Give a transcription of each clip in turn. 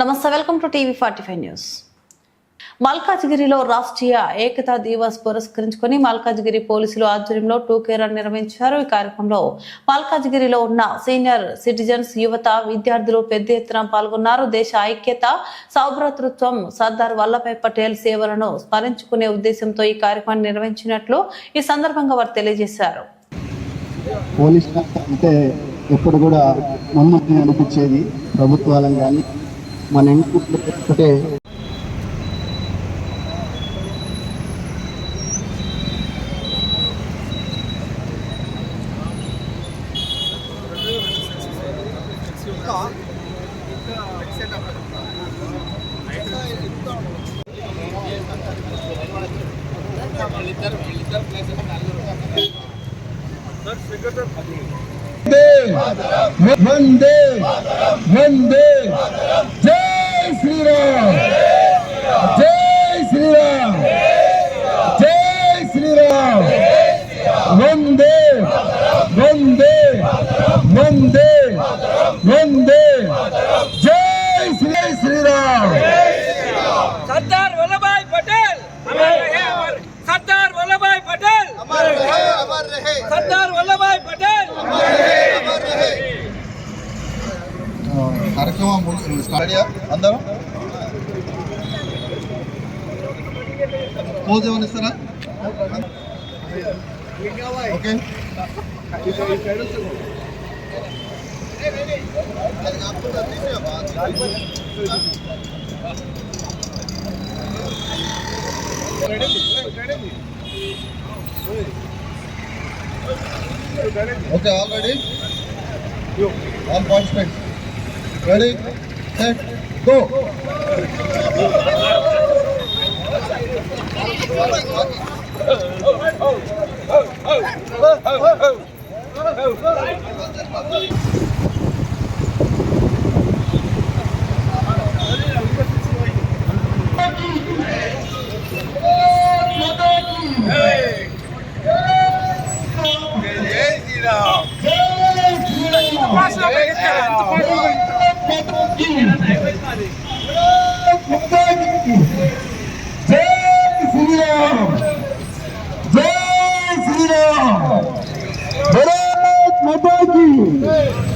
నమస్తే welcome to TV forty five news. మల్కాజ్గిరిలో రాష్ట్రీయ ఏకతా దివస్ పురస్కరించుకొని మల్కాజ్గిరి పోలీసులు ఆధ్వర్యంలో టూకే రన్ నిర్వహించారు. ఈ కార్యక్రమంలో మల్కాజ్గిరిలో ఉన్న సీనియర్ సిటిజన్స్ యువత విద్యార్థులు పెద్ద ఎత్తున పాల్గొన్నారు. దేశ ఐక్యత సౌభ్రతృత్వం సర్దార్ వల్లభాయ్ పటేల్ సేవలను స్మరించుకునే ఉద్దేశంతో ఈ కార్యక్రమాన్ని నిర్వహించినట్లు ఈ సందర్భంగా వారు తెలియజేశారు. అంటే ఎప్పుడు కూడా మమ్మల్ని అనిపించేది ప్రభుత్వాలను కానీ మన ఇంట్లో వందే వందే వందే జై శ్రీరామ్ జై శ్రీరామ్ జై శ్రీరామ్ వందే వందే వందే వందే జై శ్రీ శ్రీరామ్ సర్దార్ కార్యక్రమం స్టార్ట్ అందరం? పోజ్ ఏమైనా ఇస్తారా okay okay all ready all participants ready set go జై হবে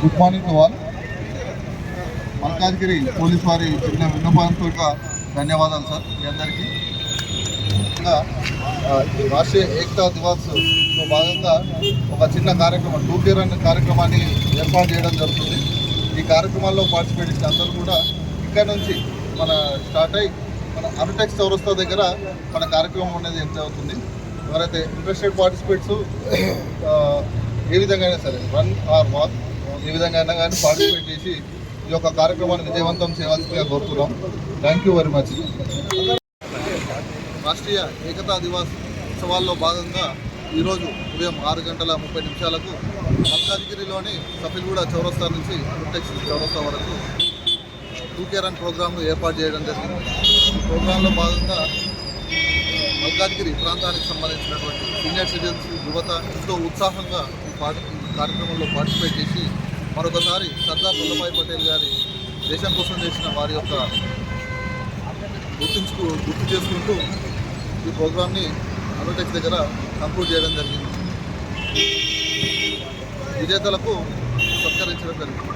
good morning to all Malkajgiri police వారి చిన్న విన్నపంతో ధన్యవాదాలు సార్ మీ అందరికీ. రాష్ట్రీయ ఏకతా దివాస్లో భాగంగా ఒక చిన్న కార్యక్రమం టూ కేర్ అనే కార్యక్రమాన్ని ఏర్పాటు చేయడం జరుగుతుంది. ఈ కార్యక్రమాల్లో పార్టిసిపేట్ చేసిన అందరూ కూడా ఇక్కడ నుంచి మన స్టార్ట్ అయ్యి మన అనుటెక్స్ చౌరస్తా దగ్గర మన కార్యక్రమం అనేది ఎంత అవుతుంది ఎవరైతే ఇంట్రెస్టెడ్ పార్టిసిపేట్స్ ఏ విధంగా అయినా సరే రన్ ఆర్ వాక్. ఏ విధంగా అయినా కానీ పార్టిసిపేట్ చేసి ఈ యొక్క కార్యక్రమాన్ని విజయవంతం చేయవలసిందిగా కోరుతున్నాం. Thank you very much Rashtriya Ekta Diwas ఉత్సవాల్లో భాగంగా ఈరోజు ఉదయం ఆరు గంటల ముప్పై నిమిషాలకు మల్కాజ్గిరిలోని కపిల్గూడ చౌరస్తా నుంచి టెక్స్ చౌరస్తా వరకు టూ కేర్ అండ్ ప్రోగ్రామ్ను ఏర్పాటు చేయడం జరిగింది. ప్రోగ్రాంలో భాగంగా మల్కాజ్గిరి ప్రాంతానికి సంబంధించినటువంటి సీనియర్ సిటిజన్స్ యువత ఎంతో ఉత్సాహంగా ఈ కార్యక్రమంలో పార్టిసిపేట్ చేసి మరొకసారి సర్దార్ వల్లభాయ్ పటేల్ గారి దేశం కోసం చేసిన వారి యొక్క గుర్తించుకు గుర్తు చేసుకుంటూ ఈ ప్రోగ్రామ్ని అనుటెక్స్ దగ్గర కంప్లీట్ చేయడం జరిగింది. విజేతలకు సత్కరించడం జరిగింది.